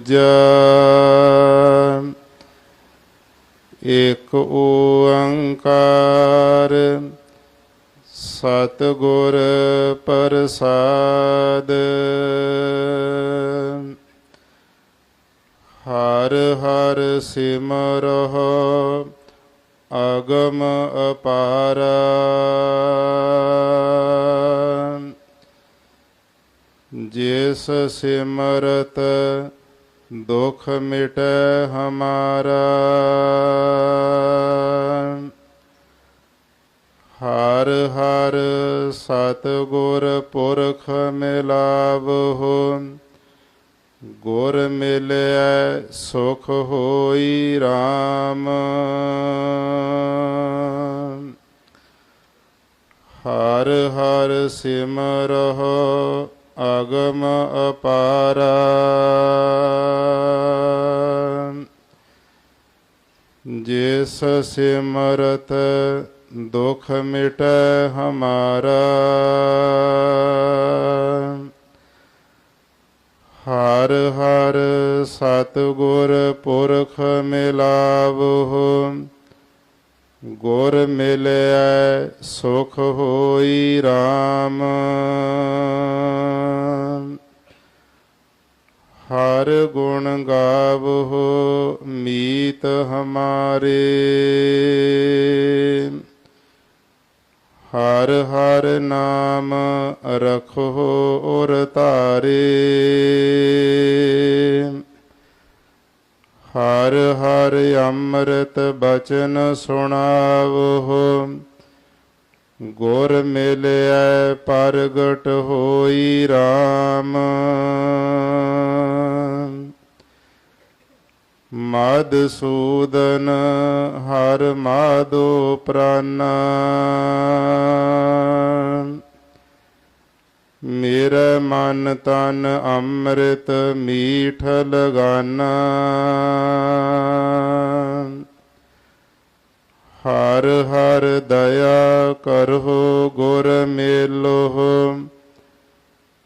ਦੂਜਾ ਇਕ ਓੰਕਾਰ ਸਤਿਗੁਰ ਪ੍ਰਸਾਦ। ਹਰ ਹਰ ਸਿਮਰਹੁ ਅਗਮ ਅਪਾਰ। ਜਿਸ ਸਿਮਰਤ ਦੁਖ ਮਿਟੈ ਹਮਾਰਾ। ਹਰ ਹਰ ਸਤਿਗੁਰ ਪੁਰਖ ਮਿਲਾਵਹੁ। ਗੁਰ ਮਿਲਿਆ ਸੁਖ ਹੋਈ RAM ਹਰ ਹਰ ਸਿਮਰਹੁ ਅਗਮ ਅਪਾਰਾ। ਜਿਸ ਸਿਮਰਤ ਦੁਖ ਮਿਟੈ ਹਮਾਰਾ। ਹਰ ਹਰ ਸਤਿਗੁਰ ਪੁਰਖ ਮਿਲਾਵਹੁ। ਗੁਰ ਮਿਲਿਆ ਸੁਖ ਹੋਈ RAM ਹਰ ਗੁਣ ਗਾਵਹੁ ਮੀਤ ਹਮਾਰੇ। ਹਰ ਹਰ ਨਾਮ ਰਖੋ ਔਰ ਧਾਰੇ। ਹਰ ਹਰ ਅੰਮ੍ਰਿਤ ਬਚਨ ਸੁਣਾਵਹੁ ਗੁਰ ਮਿਲਿਆ ਪਰਗਟ ਹੋਈ RAM ਮਦਸੂਦਨ ਹਰ ਮਾਧੋ ਪ੍ਰਾਨਾ। ਮੇਰਾ ਮਨ ਤਨ ਅੰਮ੍ਰਿਤ ਮੀਠ ਲਗਾਨਾ। ਹਰ ਹਰ ਦਇਆ ਕਰਹੁ ਗੁਰ ਮੇਲੋ